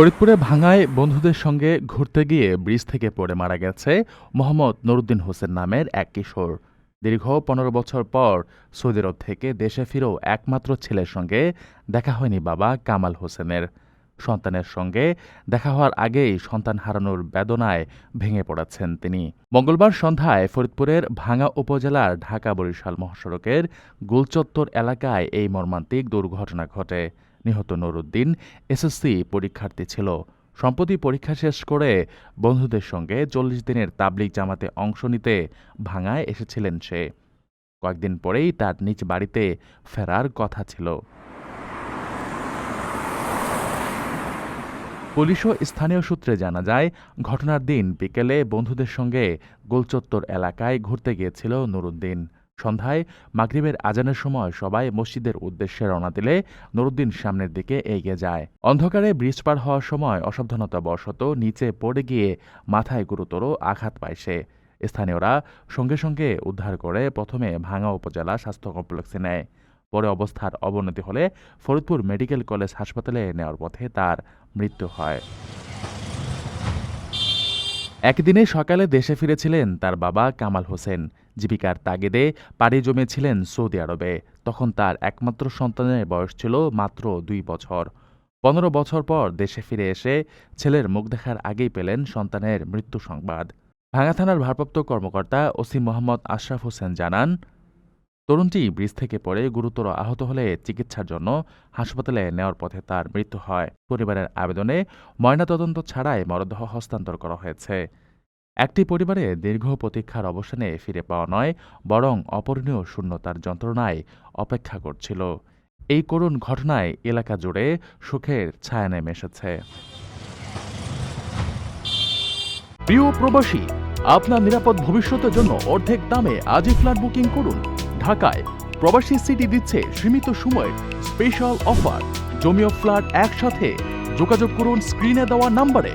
ফরিদপুরে ভাঙায় বন্ধুদের সঙ্গে ঘুরতে গিয়ে ব্রিজ থেকে পড়ে মারা গেছে মোহাম্মদ নুরুদ্দিন হোসেন নামের এক কিশোর। দীর্ঘ পনেরো বছর পর সৌদি আরব থেকে দেশে ফিরেও একমাত্র ছেলের সঙ্গে দেখা হয়নি বাবা কামাল হোসেনের। সন্তানের সঙ্গে দেখা হওয়ার আগেই সন্তান হারানোর বেদনায় ভেঙে পড়াচ্ছেন তিনি। মঙ্গলবার সন্ধ্যায় ফরিদপুরের ভাঙা উপজেলার ঢাকা বরিশাল মহাসড়কের গুলচত্বর এলাকায় এই মর্মান্তিক দুর্ঘটনা ঘটে। নিহত নুরুদ্দিন এসএসসি পরীক্ষার্থী ছিল। সম্প্রতি পরীক্ষা শেষ করে বন্ধুদের সঙ্গে চল্লিশ দিনের তাবলিগ জামাতে অংশ নিতে ভাঙায় এসেছিলেন সে। কয়েকদিন পরেই তার নিজ বাড়িতে ফেরার কথা ছিল। পুলিশ ও স্থানীয় সূত্রে জানা যায়, ঘটনার দিন বিকেলে বন্ধুদের সঙ্গে গোলচত্বর এলাকায় ঘুরতে গিয়েছিল নুরুদ্দিন। সন্ধ্যায় মাগরিবের আজানের সময় সবাই মসজিদের উদ্দেশ্যে রওনা দিলে নুরুদ্দিন সামনের দিকে এগিয়ে যায়। অন্ধকারে ব্রিজ পার হওয়ার সময় অসাবধানতাবশত নিচে পড়ে গিয়ে মাথায় গুরুতর আঘাত পায় সে। স্থানীয়রা সঙ্গে সঙ্গে উদ্ধার করে প্রথমে ভাঙা উপজেলা স্বাস্থ্য কমপ্লেক্সে নেয়। পরে অবস্থার অবনতি হলে ফরিদপুর মেডিকেল কলেজ হাসপাতালে নেওয়ার পথে তার মৃত্যু হয়। একদিনে সকালে দেশে ফিরেছিলেন তার বাবা কামাল হোসেন। জীবিকার তাগিদে পাড়ি জমেছিলেন সৌদি আরবে। তখন তার একমাত্র সন্তানের বয়স ছিল মাত্র দুই বছর। পনেরো বছর পর দেশে ফিরে এসে ছেলের মুখ দেখার আগেই পেলেন সন্তানের মৃত্যু সংবাদ। ভাঙা থানার ভারপ্রাপ্ত কর্মকর্তা ওসি মোহাম্মদ আশরাফ হোসেন জানান, তরুণটি ব্রিজ থেকে পড়ে গুরুতর আহত হলে চিকিৎসার জন্য হাসপাতালে নেওয়ার পথে তার মৃত্যু হয়। পরিবারের আবেদনে ময়নাতদন্ত ছাড়াই মরদেহ হস্তান্তর করা হয়েছে। একটি পরিবারে দীর্ঘ প্রতীক্ষার অবসানে ফিরে পাওয়া নয়, বরং অপরিণীয় শূন্যতার যন্ত্রণায় অপেক্ষা করছিল। এই করুণ ঘটনায় এলাকা জুড়ে সুখের ছায়া নেমে এসেছে। প্রিয় প্রবাসী, আপনার নিরাপদ ভবিষ্যতের জন্য অর্ধেক দামে আজই ফ্ল্যাট বুকিং করুন। ঢাকায় প্রবাসী সিটি দিচ্ছে সীমিত সময়ের স্পেশাল অফার। জমিও ফ্ল্যাট একসাথে। যোগাযোগ করুন স্ক্রিনে দেওয়া নাম্বারে।